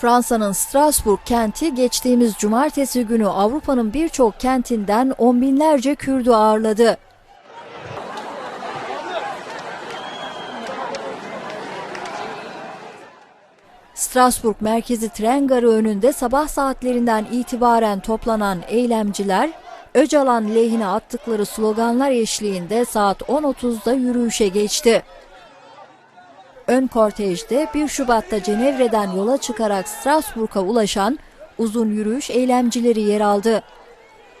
Fransa'nın Strasbourg kenti geçtiğimiz cumartesi günü Avrupa'nın birçok kentinden on binlerce Kürdü ağırladı. Strasbourg merkezi tren garı önünde sabah saatlerinden itibaren toplanan eylemciler, Öcalan lehine attıkları sloganlar eşliğinde saat 10.30'da yürüyüşe geçti. Ön kortejde 1 Şubat'ta Cenevre'den yola çıkarak Strasbourg'a ulaşan uzun yürüyüş eylemcileri yer aldı.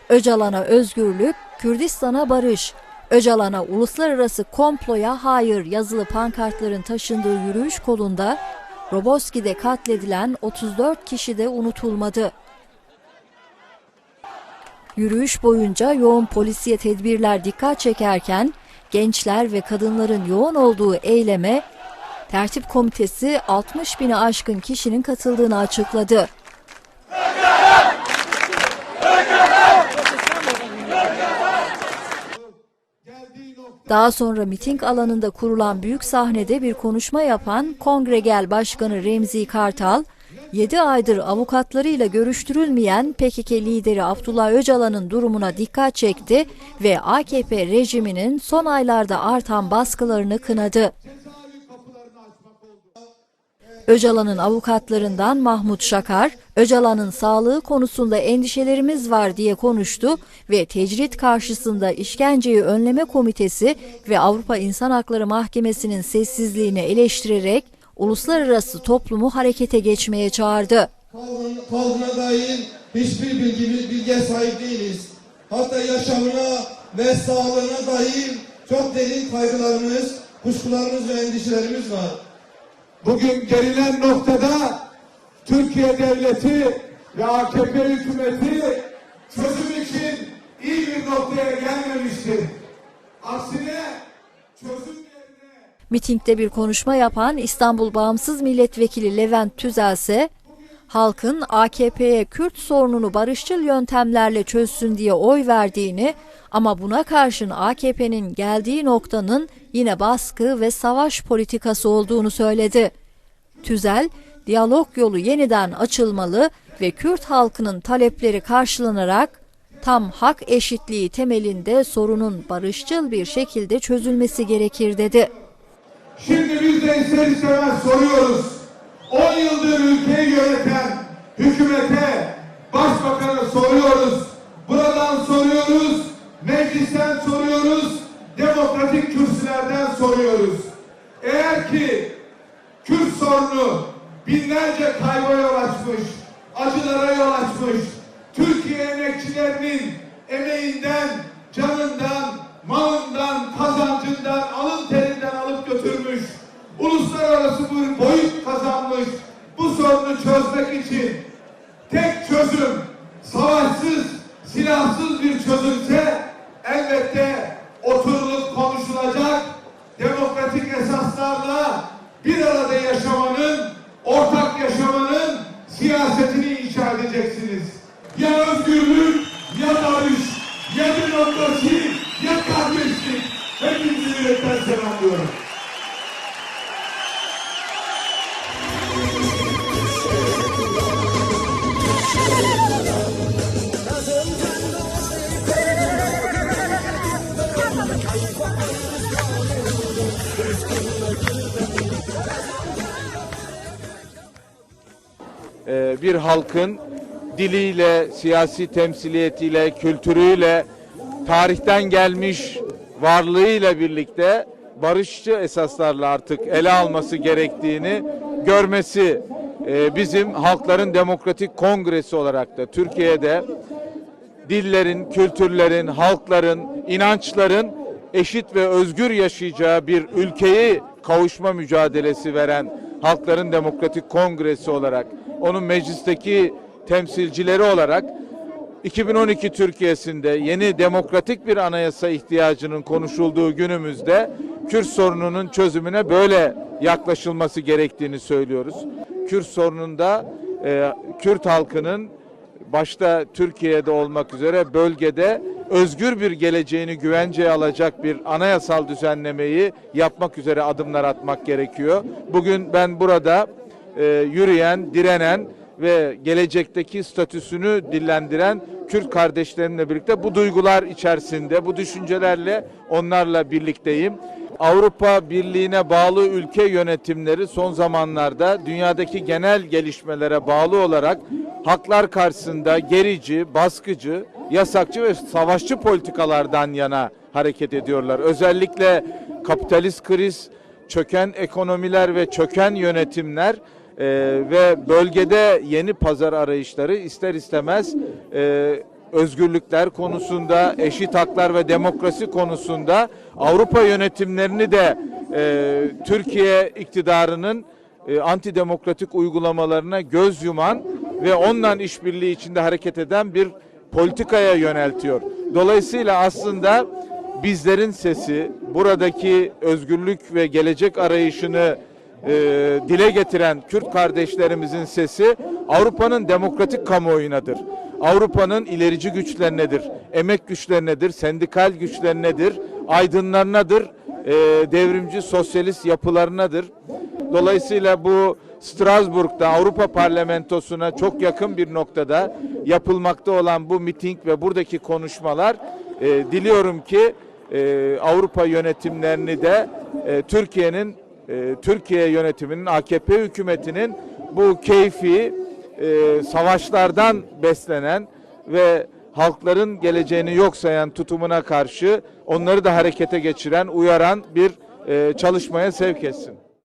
Öcalan'a özgürlük, Kürdistan'a barış, Öcalan'a uluslararası komploya hayır yazılı pankartların taşındığı yürüyüş kolunda Roboski'de katledilen 34 kişi de unutulmadı. Yürüyüş boyunca yoğun polisiye tedbirler dikkat çekerken gençler ve kadınların yoğun olduğu eyleme tertip komitesi 60 bini aşkın kişinin katıldığını açıkladı. Daha sonra miting alanında kurulan büyük sahnede bir konuşma yapan Kongregel Başkanı Remzi Kartal, 7 aydır avukatlarıyla görüştürülmeyen PKK lideri Abdullah Öcalan'ın durumuna dikkat çekti ve AKP rejiminin son aylarda artan baskılarını kınadı. Öcalan'ın avukatlarından Mahmut Şakar, Öcalan'ın sağlığı konusunda endişelerimiz var diye konuştu ve tecrit karşısında işkenceyi önleme komitesi ve Avrupa İnsan Hakları Mahkemesi'nin sessizliğini eleştirerek uluslararası toplumu harekete geçmeye çağırdı. Kaldığına dair hiçbir bilgi, bilgiye sahip değiliz. Hatta yaşamına ve sağlığına dair çok derin kaygılarımız, kuşkularımız ve endişelerimiz var. Bugün gelinen noktada Türkiye Devleti ve AKP hükümeti çözüm için iyi bir noktaya gelmemiştir. Aksine çözüm Mitingde bir konuşma yapan İstanbul Bağımsız Milletvekili Levent Tüzel ise halkın AKP'ye Kürt sorununu barışçıl yöntemlerle çözsün diye oy verdiğini ama buna karşın AKP'nin geldiği noktanın yine baskı ve savaş politikası olduğunu söyledi. Tüzel, diyalog yolu yeniden açılmalı ve Kürt halkının talepleri karşılanarak tam hak eşitliği temelinde sorunun barışçıl bir şekilde çözülmesi gerekir dedi. Şimdi biz de ister istemez soruyoruz. 10 yıldır ülkeyi yöneten hükümete, başbakana soruyoruz. Buradan soruyoruz, meclisten soruyoruz, demokratik kürsülerden soruyoruz. Eğer ki Kürt sorunu binlerce kayba yol açmış, acılara yol açmış, Türkiye emekçilerinin emeğinden, silahsız bir çözümse elbette oturulup konuşulacak demokratik esaslarla bir arada yaşamanın, ortak yaşamanın siyasetini inşa edeceksiniz. Ya özgürlük, ya barış, ya demokrasi, ya kardeşlik. Hepinizi yürekten selamlıyorum. E, bir halkın diliyle, siyasi temsiliyetiyle, kültürüyle, tarihten gelmiş varlığıyla birlikte barışçı esaslarla artık ele alması gerektiğini görmesi e, bizim Halkların Demokratik Kongresi olarak da Türkiye'de dillerin, kültürlerin, halkların, inançların eşit ve özgür yaşayacağı bir ülkeyi kavuşma mücadelesi veren Halkların Demokratik Kongresi olarak, onun meclisteki temsilcileri olarak 2012 Türkiye'sinde yeni demokratik bir anayasa ihtiyacının konuşulduğu günümüzde Kürt sorununun çözümüne böyle yaklaşılması gerektiğini söylüyoruz. Kürt sorununda e, Kürt halkının başta Türkiye'de olmak üzere bölgede özgür bir geleceğini güvenceye alacak bir anayasal düzenlemeyi yapmak üzere adımlar atmak gerekiyor. Bugün ben burada e, yürüyen, direnen ve gelecekteki statüsünü dillendiren Kürt kardeşlerimle birlikte bu duygular içerisinde, bu düşüncelerle onlarla birlikteyim. Avrupa Birliği'ne bağlı ülke yönetimleri son zamanlarda dünyadaki genel gelişmelere bağlı olarak haklar karşısında gerici, baskıcı, yasakçı ve savaşçı politikalardan yana hareket ediyorlar. Özellikle kapitalist kriz, çöken ekonomiler ve çöken yönetimler e, ve bölgede yeni pazar arayışları ister istemez e, özgürlükler konusunda, eşit haklar ve demokrasi konusunda Avrupa yönetimlerini de e, Türkiye iktidarının e, antidemokratik uygulamalarına göz yuman ve ondan işbirliği içinde hareket eden bir politikaya yöneltiyor. Dolayısıyla aslında bizlerin sesi, buradaki özgürlük ve gelecek arayışını e, dile getiren Kürt kardeşlerimizin sesi Avrupa'nın demokratik kamuoyunadır. Avrupa'nın ilerici güçlerinedir, emek güçlerinedir, sendikal güçlerinedir, aydınlarınadır, e, devrimci sosyalist yapılarınadır. Dolayısıyla bu Strasbourg'da Avrupa Parlamentosu'na çok yakın bir noktada yapılmakta olan bu miting ve buradaki konuşmalar e, diliyorum ki e, Avrupa yönetimlerini de e, Türkiye'nin e, Türkiye yönetiminin AKP hükümetinin bu keyfi e, savaşlardan beslenen ve halkların geleceğini yok sayan tutumuna karşı onları da harekete geçiren, uyaran bir e, çalışmaya sevk etsin.